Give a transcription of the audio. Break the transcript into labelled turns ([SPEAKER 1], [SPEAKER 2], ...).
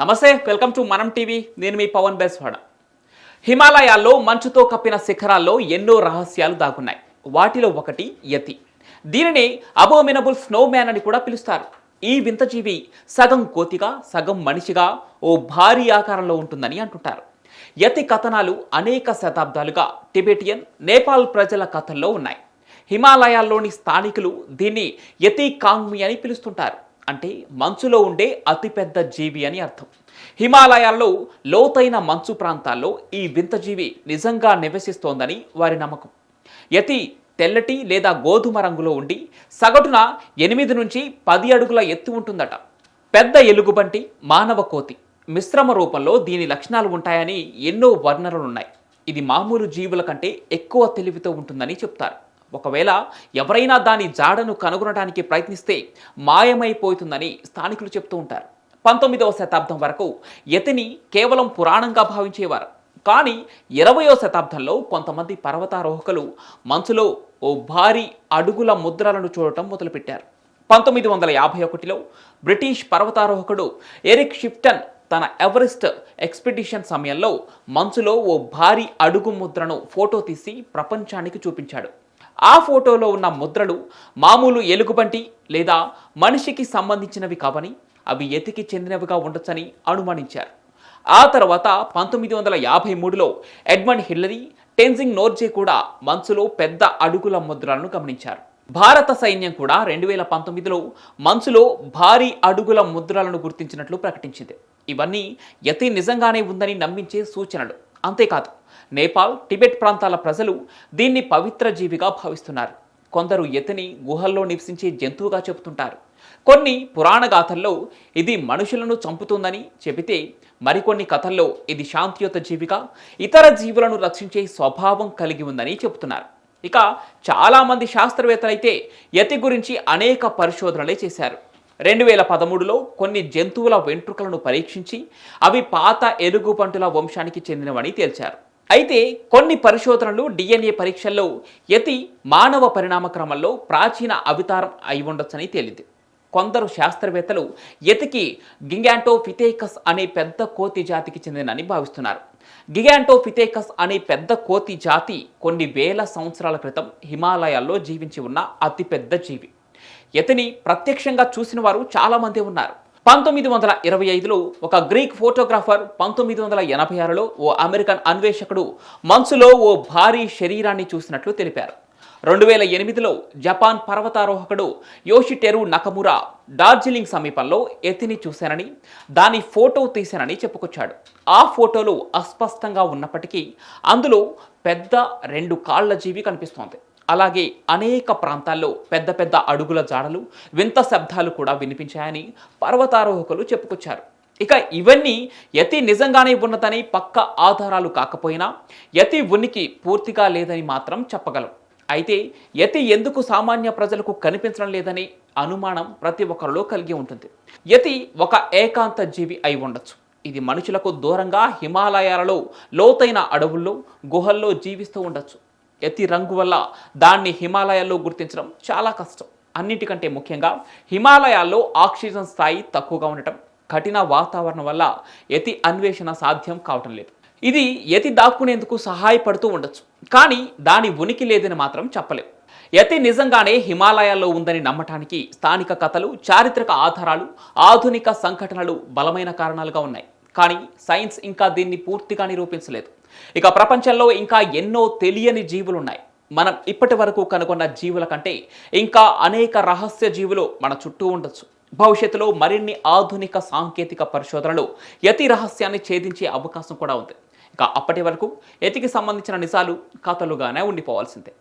[SPEAKER 1] నమస్తే welcome to మనం TV. నేను మీ పవన్ బెస్వాడ. హిమాలయాల్లో మంచుతో కప్పిన శిఖరాల్లో ఎన్నో రహస్యాలు దాగున్నాయి. వాటిలో ఒకటి యతి. దీనిని అబోమినబుల్ స్నో మ్యాన్ అని కూడా పిలుస్తారు. ఈ వింత జీవి సగం కోతిగా సగం మనిషిగా ఓ భారీ ఆకారంలో ఉంటుందని అంటుంటారు. యతి కథనాలు అనేక శతాబ్దాలుగా టిబెటియన్ నేపాల్ ప్రజల కథల్లో ఉన్నాయి. హిమాలయాల్లోని స్థానికులు దీన్ని యతి కాంగ్మి అని పిలుస్తుంటారు. అంటే మంచులో ఉండే అతిపెద్ద జీవి అని అర్థం. హిమాలయాల్లో లోతైన మంచు ప్రాంతాల్లో ఈ వింత జీవి నిజంగా నివసిస్తోందని వారి నమ్మకం. యతి తెల్లటి లేదా గోధుమ రంగులో ఉండి సగటున ఎనిమిది నుంచి పది అడుగుల ఎత్తు ఉంటుందట. పెద్ద ఎలుగుబంటి మానవ కోతి మిశ్రమ రూపంలో దీని లక్షణాలు ఉంటాయని ఎన్నో వర్ణనలున్నాయి. ఇది మామూలు జీవుల కంటే ఎక్కువ తెలివితో ఉంటుందని చెప్తారు. ఒకవేళ ఎవరైనా దాని జాడను కనుగొనడానికి ప్రయత్నిస్తే మాయమైపోతుందని స్థానికులు చెప్తూ ఉంటారు. పంతొమ్మిదవ శతాబ్దం వరకు యతిని కేవలం పురాణంగా భావించేవారు. కానీ ఇరవయో శతాబ్దంలో కొంతమంది పర్వతారోహకులు మంచులో ఓ భారీ అడుగుల ముద్రలను చూడటం మొదలుపెట్టారు. పంతొమ్మిది వందల యాభై ఒకటిలో బ్రిటిష్ పర్వతారోహకుడు ఎరిక్ షిఫ్టన్ తన ఎవరెస్ట్ ఎక్స్పెడిషన్ సమయంలో మంచులో ఓ భారీ అడుగు ముద్రను ఫోటో తీసి ప్రపంచానికి చూపించాడు. ఆ ఫోటోలో ఉన్న ముద్రలు మామూలు ఎలుగుబంటి లేదా మనిషికి సంబంధించినవి కావని అవి ఎతికి చెందినవిగా ఉండొచ్చని అనుమానించారు. ఆ తర్వాత పంతొమ్మిది వందల యాభై మూడులో ఎడ్మండ్ హిల్లరీ టెన్జింగ్ నోర్జే కూడా మంచులో పెద్ద అడుగుల ముద్రలను గమనించారు. భారత సైన్యం కూడా రెండు వేల పంతొమ్మిదిలో మంచులో భారీ అడుగుల ముద్రలను గుర్తించినట్లు ప్రకటించింది. ఇవన్నీ యతి నిజంగానే ఉందని నమ్మించే సూచనలు. అంతేకాదు నేపాల్ టిబెట్ ప్రాంతాల ప్రజలు దీన్ని పవిత్ర జీవిగా భావిస్తున్నారు. కొందరు ఎతని గుహల్లో నివసించే జంతువుగా చెబుతుంటారు. కొన్ని పురాణ గాథల్లో ఇది మనుషులను చంపుతుందని చెబితే మరికొన్ని కథల్లో ఇది శాంతియుత జీవిగా ఇతర జీవులను రక్షించే స్వభావం కలిగి ఉందని చెబుతున్నారు. ఇక చాలామంది శాస్త్రవేత్తలైతే యతి గురించి అనేక పరిశోధనలే చేశారు. రెండు వేల పదమూడులో కొన్ని జంతువుల వెంట్రుకలను పరీక్షించి అవి పాత ఎలుగుబంటుల వంశానికి చెందినవని తేల్చారు. అయితే కొన్ని పరిశోధనలు డిఎన్ఏ పరీక్షల్లో యతి మానవ పరిణామ క్రమంలో ప్రాచీన అవతారం అయి ఉండొచ్చని తేలింది. కొందరు శాస్త్రవేత్తలు యతికి గింగాంటోఫిథేకస్ అనే పెద్ద కోతి జాతికి చెందినని భావిస్తున్నారు. గిగాంటోఫిథేకస్ అనే పెద్ద కోతి జాతి కొన్ని వేల సంవత్సరాల క్రితం హిమాలయాల్లో జీవించి ఉన్న అతిపెద్ద జీవి. యతిని ప్రత్యక్షంగా చూసిన వారు చాలామంది ఉన్నారు. పంతొమ్మిది వందల ఇరవై ఐదులో ఒక గ్రీక్ ఫోటోగ్రాఫర్ పంతొమ్మిది వందల ఎనభై ఆరులో ఓ అమెరికన్ అన్వేషకుడు మంచులో ఓ భారీ శరీరాన్ని చూసినట్లు తెలిపారు. రెండు వేల ఎనిమిదిలో జపాన్ పర్వతారోహకుడు యోషిటెరు నకమురా డార్జిలింగ్ సమీపంలో ఎతిని చూశానని దాని ఫోటో తీశానని చెప్పుకొచ్చాడు. ఆ ఫోటోలు అస్పష్టంగా ఉన్నప్పటికీ అందులో పెద్ద రెండు కాళ్ళ జీవి కనిపిస్తోంది. అలాగే అనేక ప్రాంతాల్లో పెద్ద పెద్ద అడుగుల జాడలు వింత శబ్దాలు కూడా వినిపించాయని పర్వతారోహకులు చెప్పుకొచ్చారు. ఇక ఇవన్నీ యతి నిజంగానే ఉన్నదని పక్క ఆధారాలు కాకపోయినా యతి ఉనికి పూర్తిగా లేదని మాత్రం చెప్పగలం. అయితే యతి ఎందుకు సామాన్య ప్రజలకు కనిపించడం లేదని అనుమానం ప్రతి ఒక్కరిలో కలిగి ఉంటుంది. యతి ఒక ఏకాంత జీవి అయి ఉండొచ్చు. ఇది మనుషులకు దూరంగా హిమాలయాలలో లోతైన అడవుల్లో గుహల్లో జీవిస్తూ ఉండొచ్చు. ఎతి రంగు వల్ల దాన్ని హిమాలయాల్లో గుర్తించడం చాలా కష్టం. అన్నిటికంటే ముఖ్యంగా హిమాలయాల్లో ఆక్సిజన్ స్థాయి తక్కువగా ఉండటం కఠిన వాతావరణం వల్ల ఎతి అన్వేషణ సాధ్యం కావటం లేదు. ఇది ఎతి దాక్కునేందుకు సహాయపడుతూ ఉండొచ్చు కానీ దాని ఉనికి లేదని మాత్రం చెప్పలేం. యతి నిజంగానే హిమాలయాల్లో ఉందని నమ్మటానికి స్థానిక కథలు చారిత్రక ఆధారాలు ఆధునిక సంఘటనలు బలమైన కారణాలుగా ఉన్నాయి. కానీ సైన్స్ ఇంకా దీన్ని పూర్తిగా నిరూపించలేదు. ఇక ప్రపంచంలో ఇంకా ఎన్నో తెలియని జీవులు ఉన్నాయి మనం ఇప్పటి వరకు కనుగొన్న జీవుల కంటే ఇంకా అనేక రహస్య జీవులు మన చుట్టూ ఉండొచ్చు. భవిష్యత్తులో మరిన్ని ఆధునిక సాంకేతిక పరిశోధనలు యతి రహస్యాన్ని ఛేదించే అవకాశం కూడా ఉంది. ఇక అప్పటి వరకు యతికి సంబంధించిన నిజాలు కథలుగానే ఉండిపోవాల్సిందే.